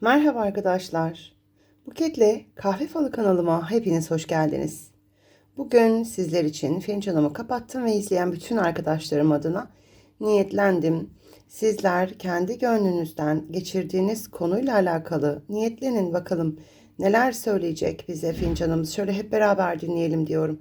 Merhaba arkadaşlar. Buket'le Kahve Falı kanalıma hepiniz hoş geldiniz. Bugün sizler için fincanımı kapattım ve izleyen bütün arkadaşlarım adına niyetlendim. Sizler kendi gönlünüzden geçirdiğiniz konuyla alakalı niyetlenin bakalım neler söyleyecek bize fincanımız. Şöyle hep beraber dinleyelim diyorum.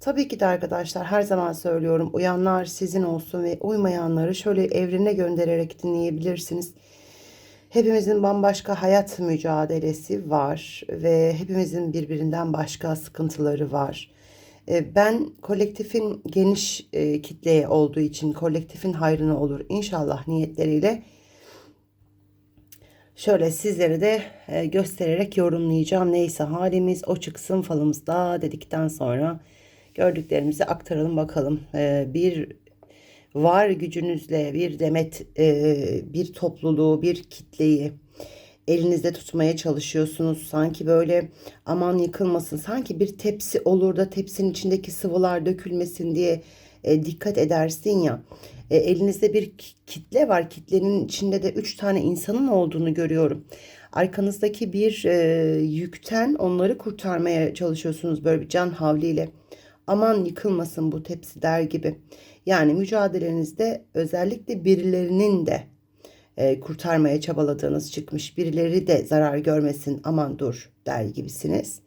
Tabii ki de arkadaşlar her zaman söylüyorum uyanlar sizin olsun ve uymayanları şöyle evrene göndererek dinleyebilirsiniz. Hepimizin bambaşka hayat mücadelesi var ve hepimizin birbirinden başka sıkıntıları var. E, Ben kolektifin geniş e, kitleye olduğu için kolektifin hayrına olur inşallah niyetleriyle şöyle sizlere de e, göstererek yorumlayacağım. Neyse halimiz o çıksın falımızda dedikten sonra gördüklerimizi aktaralım bakalım. Bir var gücünüzle bir demet e, bir topluluğu bir kitleyi elinizde tutmaya çalışıyorsunuz. Sanki böyle aman yıkılmasın sanki bir tepsi olur da tepsinin içindeki sıvılar dökülmesin diye e, dikkat edersin ya. E, elinizde bir kitle var kitlenin içinde de üç tane insanın olduğunu görüyorum. Arkanızdaki bir e, yükten onları kurtarmaya çalışıyorsunuz böyle bir can havliyle. Aman yıkılmasın bu tepsi der gibi. Yani mücadelenizde özellikle birilerinin de e, kurtarmaya çabaladığınız çıkmış. Birileri de zarar görmesin aman dur der gibisiniz.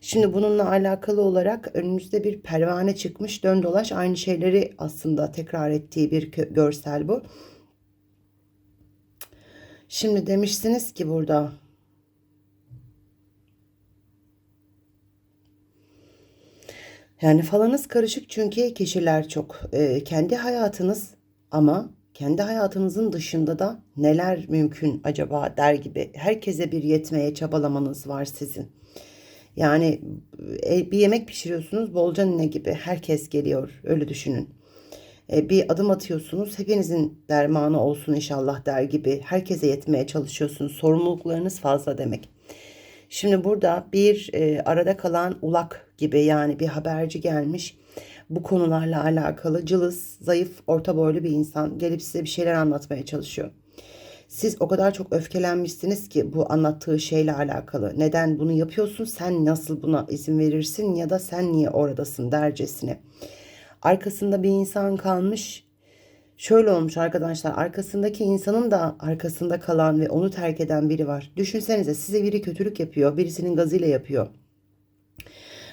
Şimdi bununla alakalı olarak önümüzde bir pervane çıkmış. Dön dolaş aynı şeyleri aslında tekrar ettiği bir görsel bu. Şimdi demişsiniz ki burada Yani falanız karışık çünkü kişiler çok. Ee, kendi hayatınız ama kendi hayatınızın dışında da neler mümkün acaba der gibi. Herkese bir yetmeye çabalamanız var sizin. Yani e, bir yemek pişiriyorsunuz bolca ne gibi. Herkes geliyor öyle düşünün. E, bir adım atıyorsunuz hepinizin dermanı olsun inşallah der gibi. Herkese yetmeye çalışıyorsunuz. Sorumluluklarınız fazla demek. Şimdi burada bir e, arada kalan ulak gibi yani bir haberci gelmiş. Bu konularla alakalı cılız, zayıf, orta boylu bir insan gelip size bir şeyler anlatmaya çalışıyor. Siz o kadar çok öfkelenmişsiniz ki bu anlattığı şeyle alakalı. Neden bunu yapıyorsun? Sen nasıl buna izin verirsin ya da sen niye oradasın dercesine. Arkasında bir insan kalmış Şöyle olmuş arkadaşlar arkasındaki insanın da arkasında kalan ve onu terk eden biri var. Düşünsenize size biri kötülük yapıyor birisinin gazıyla yapıyor.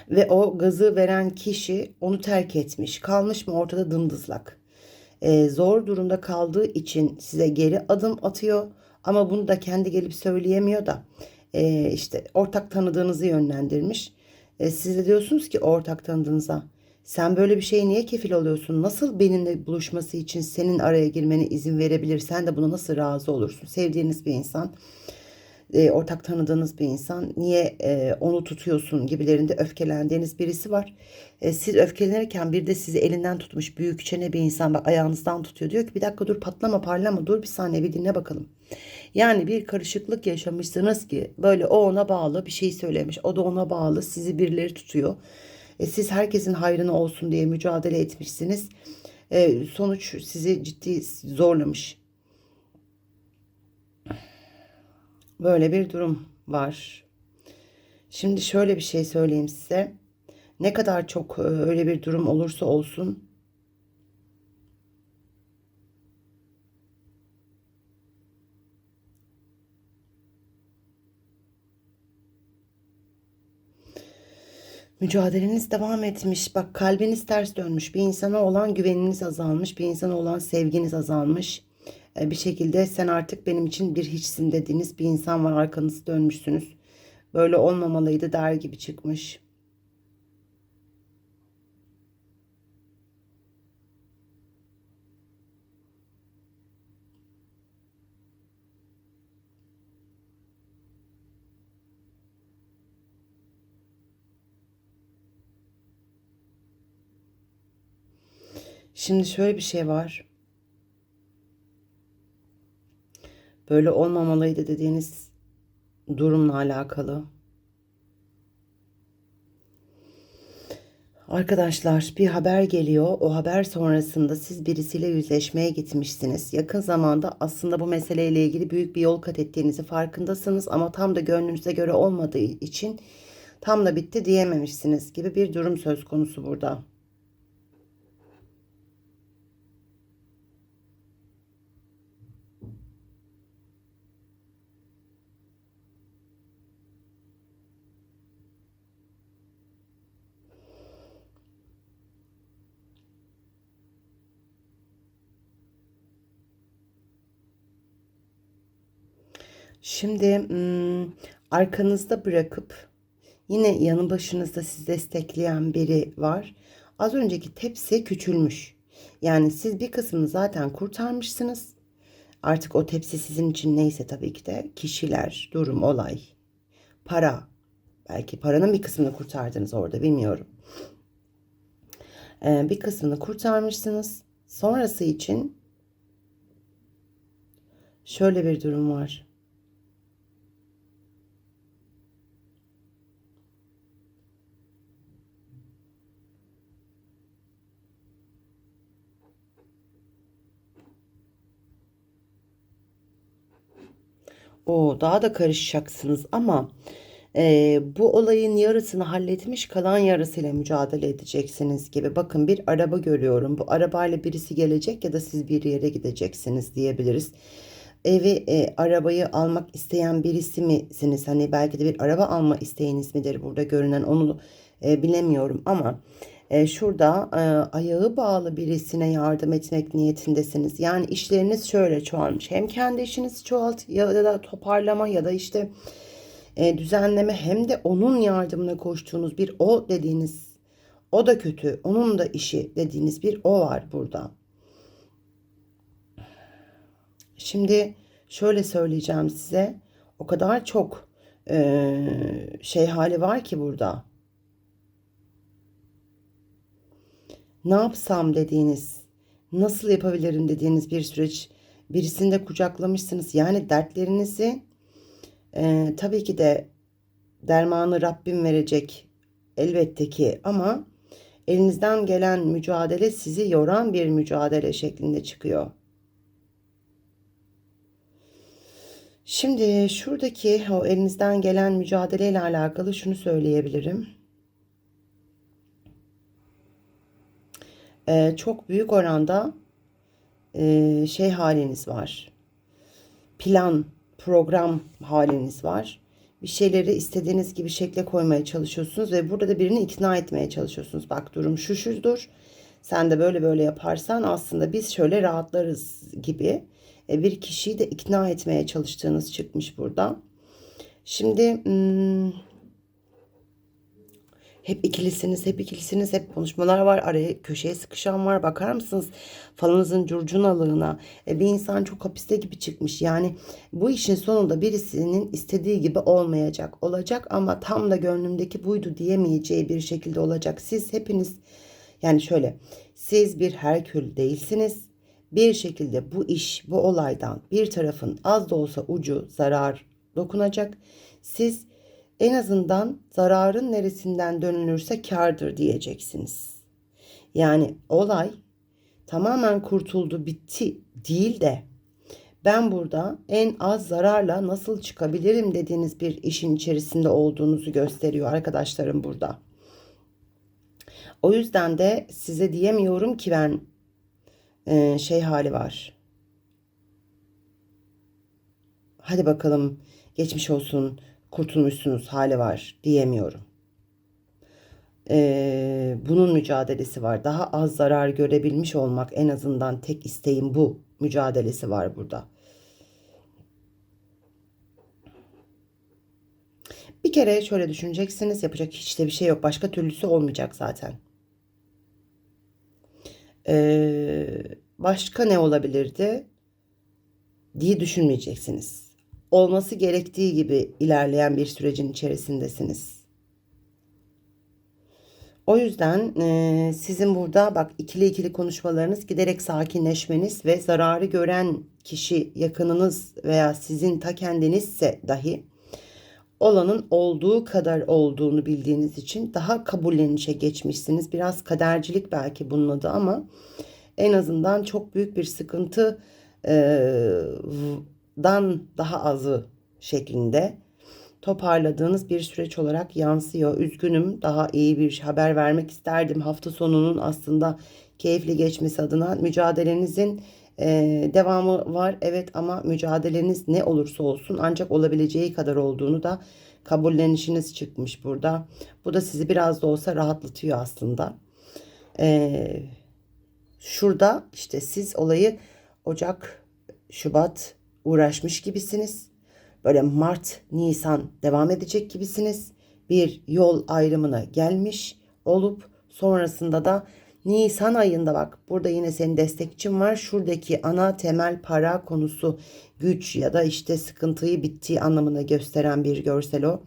Ve o gazı veren kişi onu terk etmiş kalmış mı ortada dımdızlak. Ee, zor durumda kaldığı için size geri adım atıyor ama bunu da kendi gelip söyleyemiyor da e, işte ortak tanıdığınızı yönlendirmiş. E, siz de diyorsunuz ki ortak tanıdığınıza sen böyle bir şeye niye kefil oluyorsun? Nasıl benimle buluşması için senin araya girmene izin verebilir? Sen de buna nasıl razı olursun? Sevdiğiniz bir insan, e, ortak tanıdığınız bir insan niye e, onu tutuyorsun gibilerinde öfkelendiğiniz birisi var. E, siz öfkelenirken bir de sizi elinden tutmuş büyük çene bir insan bak ayağınızdan tutuyor. Diyor ki bir dakika dur patlama parlama dur bir saniye bir dinle bakalım. Yani bir karışıklık yaşamışsınız ki böyle o ona bağlı bir şey söylemiş. O da ona bağlı sizi birileri tutuyor. E, siz herkesin hayrına olsun diye mücadele etmişsiniz. E, sonuç sizi ciddi zorlamış. Böyle bir durum var. Şimdi şöyle bir şey söyleyeyim size. Ne kadar çok e, öyle bir durum olursa olsun Mücadeleniz devam etmiş. Bak kalbiniz ters dönmüş. Bir insana olan güveniniz azalmış. Bir insana olan sevginiz azalmış. Ee, bir şekilde sen artık benim için bir hiçsin dediğiniz bir insan var. Arkanızı dönmüşsünüz. Böyle olmamalıydı der gibi çıkmış. Şimdi şöyle bir şey var. Böyle olmamalıydı dediğiniz durumla alakalı. Arkadaşlar bir haber geliyor. O haber sonrasında siz birisiyle yüzleşmeye gitmişsiniz. Yakın zamanda aslında bu meseleyle ilgili büyük bir yol kat ettiğinizi farkındasınız ama tam da gönlünüze göre olmadığı için tam da bitti diyememişsiniz gibi bir durum söz konusu burada. Şimdi arkanızda bırakıp yine yanı başınızda sizi destekleyen biri var. Az önceki tepsi küçülmüş. Yani siz bir kısmını zaten kurtarmışsınız. Artık o tepsi sizin için neyse tabii ki de kişiler, durum, olay, para. Belki paranın bir kısmını kurtardınız orada bilmiyorum. Ee, bir kısmını kurtarmışsınız. Sonrası için şöyle bir durum var. O daha da karışacaksınız ama e, bu olayın yarısını halletmiş kalan yarısıyla mücadele edeceksiniz gibi. Bakın bir araba görüyorum. Bu arabayla birisi gelecek ya da siz bir yere gideceksiniz diyebiliriz. Evi e, arabayı almak isteyen birisi misiniz? Hani belki de bir araba alma isteğiniz midir burada görünen onu e, bilemiyorum ama e, şurada e, ayağı bağlı birisine yardım etmek niyetindesiniz. Yani işleriniz şöyle çoğalmış. Hem kendi işinizi çoğalt ya da toparlama ya da işte e, düzenleme hem de onun yardımına koştuğunuz bir o dediğiniz o da kötü. Onun da işi dediğiniz bir o var burada. Şimdi şöyle söyleyeceğim size. O kadar çok e, şey hali var ki burada. Ne yapsam dediğiniz, nasıl yapabilirim dediğiniz bir süreç birisinde kucaklamışsınız. Yani dertlerinizi e, tabii ki de dermanı Rabbim verecek elbette ki ama elinizden gelen mücadele sizi yoran bir mücadele şeklinde çıkıyor. Şimdi şuradaki o elinizden gelen mücadeleyle alakalı şunu söyleyebilirim. E, çok büyük oranda e, şey haliniz var. Plan, program haliniz var. Bir şeyleri istediğiniz gibi şekle koymaya çalışıyorsunuz ve burada da birini ikna etmeye çalışıyorsunuz. Bak durum şu şudur. Sen de böyle böyle yaparsan aslında biz şöyle rahatlarız gibi e, bir kişiyi de ikna etmeye çalıştığınız çıkmış burada. Şimdi hmm, hep ikilisiniz, hep ikilisiniz, hep konuşmalar var. Araya köşeye sıkışan var. Bakar mısınız falınızın curcunalığına? E, bir insan çok hapiste gibi çıkmış. Yani bu işin sonunda birisinin istediği gibi olmayacak. Olacak ama tam da gönlümdeki buydu diyemeyeceği bir şekilde olacak. Siz hepiniz yani şöyle siz bir Herkül değilsiniz. Bir şekilde bu iş, bu olaydan bir tarafın az da olsa ucu zarar dokunacak. Siz en azından zararın neresinden dönülürse kardır diyeceksiniz. Yani olay tamamen kurtuldu bitti değil de ben burada en az zararla nasıl çıkabilirim dediğiniz bir işin içerisinde olduğunuzu gösteriyor arkadaşlarım burada. O yüzden de size diyemiyorum ki ben e, şey hali var. Hadi bakalım geçmiş olsun kurtulmuşsunuz hali var diyemiyorum. Ee, bunun mücadelesi var. Daha az zarar görebilmiş olmak en azından tek isteğim bu mücadelesi var burada. Bir kere şöyle düşüneceksiniz. Yapacak hiç de bir şey yok. Başka türlüsü olmayacak zaten. Ee, başka ne olabilirdi diye düşünmeyeceksiniz olması gerektiği gibi ilerleyen bir sürecin içerisindesiniz. O yüzden e, sizin burada bak ikili ikili konuşmalarınız giderek sakinleşmeniz ve zararı gören kişi yakınınız veya sizin ta kendinizse dahi olanın olduğu kadar olduğunu bildiğiniz için daha kabullenişe geçmişsiniz. Biraz kadercilik belki bunun adı ama en azından çok büyük bir sıkıntı e, dan daha azı şeklinde toparladığınız bir süreç olarak yansıyor. Üzgünüm daha iyi bir haber vermek isterdim. Hafta sonunun aslında keyifli geçmesi adına mücadelenizin e, devamı var. Evet ama mücadeleniz ne olursa olsun ancak olabileceği kadar olduğunu da kabullenişiniz çıkmış burada. Bu da sizi biraz da olsa rahatlatıyor aslında. E, şurada işte siz olayı Ocak, Şubat uğraşmış gibisiniz böyle Mart, Nisan devam edecek gibisiniz. Bir yol ayrımına gelmiş olup sonrasında da Nisan ayında bak burada yine senin destekçin var. Şuradaki ana temel para konusu güç ya da işte sıkıntıyı bittiği anlamına gösteren bir görsel o.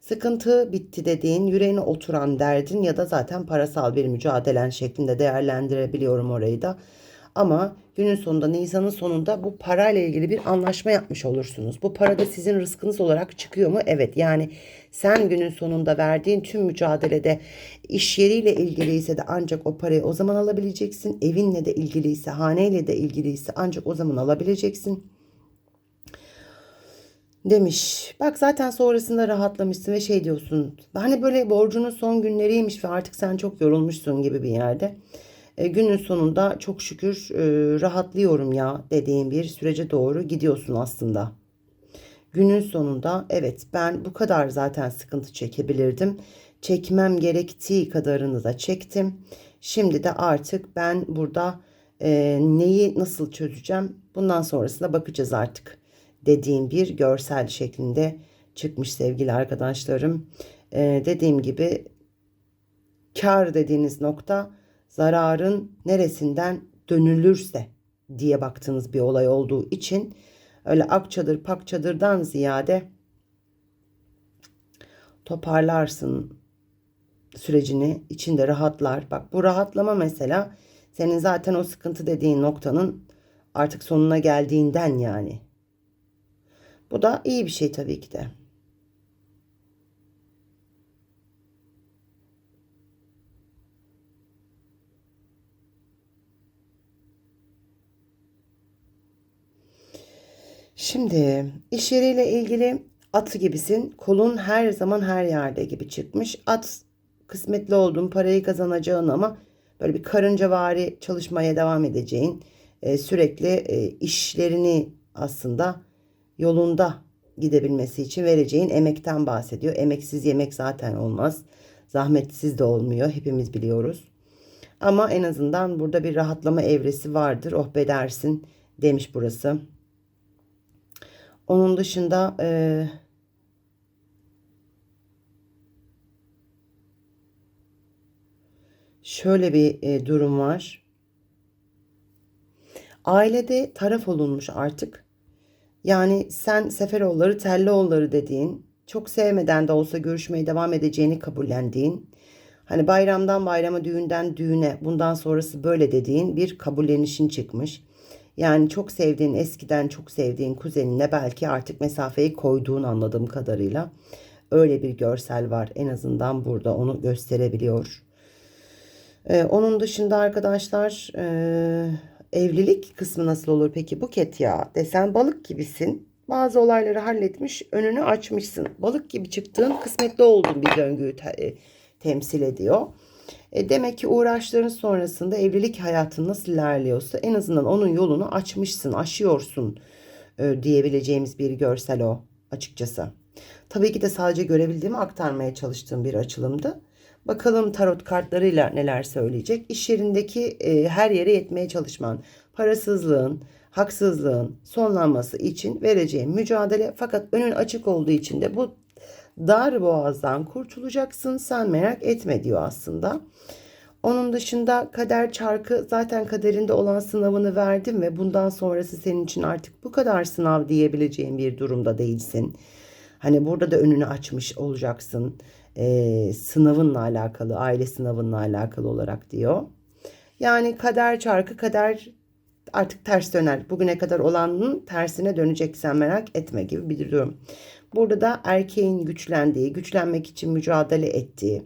Sıkıntı bitti dediğin yüreğine oturan derdin ya da zaten parasal bir mücadelen şeklinde değerlendirebiliyorum orayı da. Ama günün sonunda Nisan'ın sonunda bu parayla ilgili bir anlaşma yapmış olursunuz. Bu para da sizin rızkınız olarak çıkıyor mu? Evet yani sen günün sonunda verdiğin tüm mücadelede iş yeriyle ilgiliyse de ancak o parayı o zaman alabileceksin. Evinle de ilgiliyse, haneyle de ilgiliyse ancak o zaman alabileceksin demiş. Bak zaten sonrasında rahatlamışsın ve şey diyorsun. Hani böyle borcunun son günleriymiş ve artık sen çok yorulmuşsun gibi bir yerde. E, günün sonunda çok şükür e, rahatlıyorum ya dediğin bir sürece doğru gidiyorsun aslında. Günün sonunda evet ben bu kadar zaten sıkıntı çekebilirdim. Çekmem gerektiği kadarını da çektim. Şimdi de artık ben burada e, neyi nasıl çözeceğim bundan sonrasına bakacağız artık dediğim bir görsel şeklinde çıkmış sevgili arkadaşlarım. E, dediğim gibi kar dediğiniz nokta zararın neresinden dönülürse diye baktığınız bir olay olduğu için öyle akçadır pakçadırdan ziyade toparlarsın sürecini içinde rahatlar. Bak bu rahatlama mesela senin zaten o sıkıntı dediğin noktanın artık sonuna geldiğinden yani. Bu da iyi bir şey tabii ki de. Şimdi iş yeriyle ilgili atı gibisin. Kolun her zaman her yerde gibi çıkmış. At kısmetli olduğun parayı kazanacağın ama böyle bir karıncavari çalışmaya devam edeceğin e, sürekli e, işlerini aslında yolunda gidebilmesi için vereceğin emekten bahsediyor. Emeksiz yemek zaten olmaz. Zahmetsiz de olmuyor. Hepimiz biliyoruz. Ama en azından burada bir rahatlama evresi vardır. Oh be dersin demiş burası. Onun dışında e, şöyle bir e, durum var. Ailede taraf olunmuş artık. Yani sen Seferoğulları, Telloğulları dediğin, çok sevmeden de olsa görüşmeye devam edeceğini kabullendiğin, hani bayramdan bayrama, düğünden düğüne, bundan sonrası böyle dediğin bir kabullenişin çıkmış. Yani çok sevdiğin, eskiden çok sevdiğin kuzenine belki artık mesafeyi koyduğun anladığım kadarıyla. Öyle bir görsel var. En azından burada onu gösterebiliyor. Ee, onun dışında arkadaşlar e, evlilik kısmı nasıl olur peki Buket ya? Desen balık gibisin. Bazı olayları halletmiş, önünü açmışsın. Balık gibi çıktığın kısmetli olduğun bir döngüyü te- temsil ediyor. E demek ki uğraşların sonrasında evlilik hayatın nasıl ilerliyorsa en azından onun yolunu açmışsın, aşıyorsun e, diyebileceğimiz bir görsel o açıkçası. Tabii ki de sadece görebildiğimi aktarmaya çalıştığım bir açılımdı. Bakalım tarot kartlarıyla neler söyleyecek. İş yerindeki e, her yere yetmeye çalışman, parasızlığın, haksızlığın sonlanması için vereceğim mücadele fakat önün açık olduğu için de bu dar boğazdan kurtulacaksın sen merak etme diyor aslında. Onun dışında kader çarkı zaten kaderinde olan sınavını verdim ve bundan sonrası senin için artık bu kadar sınav diyebileceğin bir durumda değilsin. Hani burada da önünü açmış olacaksın. Ee, sınavınla alakalı, aile sınavınla alakalı olarak diyor. Yani kader çarkı kader artık ters döner. Bugüne kadar olanın tersine dönecek sen merak etme gibi bir durum. Burada da erkeğin güçlendiği, güçlenmek için mücadele ettiği,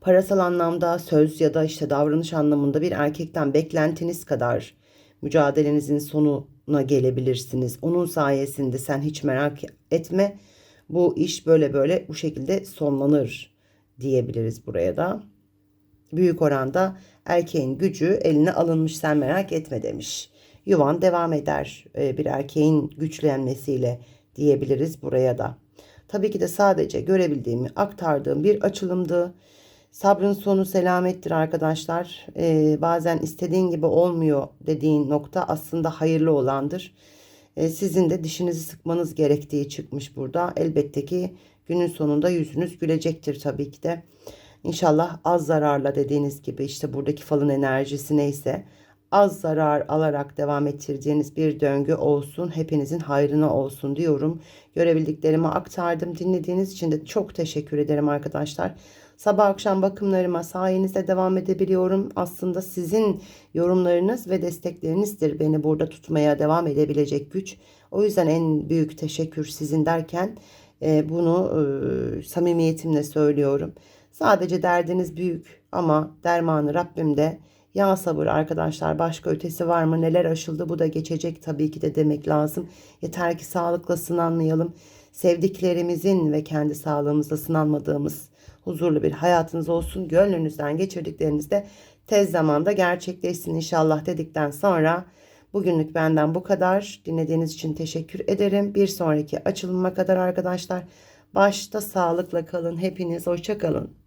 parasal anlamda söz ya da işte davranış anlamında bir erkekten beklentiniz kadar mücadelenizin sonuna gelebilirsiniz. Onun sayesinde sen hiç merak etme. Bu iş böyle böyle bu şekilde sonlanır diyebiliriz buraya da. Büyük oranda erkeğin gücü eline alınmış sen merak etme demiş. Yuvan devam eder e, bir erkeğin güçlenmesiyle diyebiliriz buraya da. Tabii ki de sadece görebildiğimi aktardığım bir açılımdı. Sabrın sonu selamettir arkadaşlar. Ee, bazen istediğin gibi olmuyor dediğin nokta aslında hayırlı olandır. Ee, sizin de dişinizi sıkmanız gerektiği çıkmış burada. Elbette ki günün sonunda yüzünüz gülecektir tabii ki de. İnşallah az zararla dediğiniz gibi işte buradaki falın enerjisi neyse az zarar alarak devam ettirdiğiniz bir döngü olsun. Hepinizin hayrına olsun diyorum. Görebildiklerimi aktardım. Dinlediğiniz için de çok teşekkür ederim arkadaşlar. Sabah akşam bakımlarıma sayenizde devam edebiliyorum. Aslında sizin yorumlarınız ve desteklerinizdir beni burada tutmaya devam edebilecek güç. O yüzden en büyük teşekkür sizin derken e, bunu e, samimiyetimle söylüyorum. Sadece derdiniz büyük ama dermanı Rabbimde. Ya sabır arkadaşlar başka ötesi var mı? Neler aşıldı bu da geçecek tabii ki de demek lazım. Yeter ki sağlıkla sınanmayalım. Sevdiklerimizin ve kendi sağlığımızla sınanmadığımız huzurlu bir hayatınız olsun. Gönlünüzden geçirdikleriniz de tez zamanda gerçekleşsin inşallah dedikten sonra bugünlük benden bu kadar. Dinlediğiniz için teşekkür ederim. Bir sonraki açılıma kadar arkadaşlar başta sağlıkla kalın. Hepiniz hoşça kalın.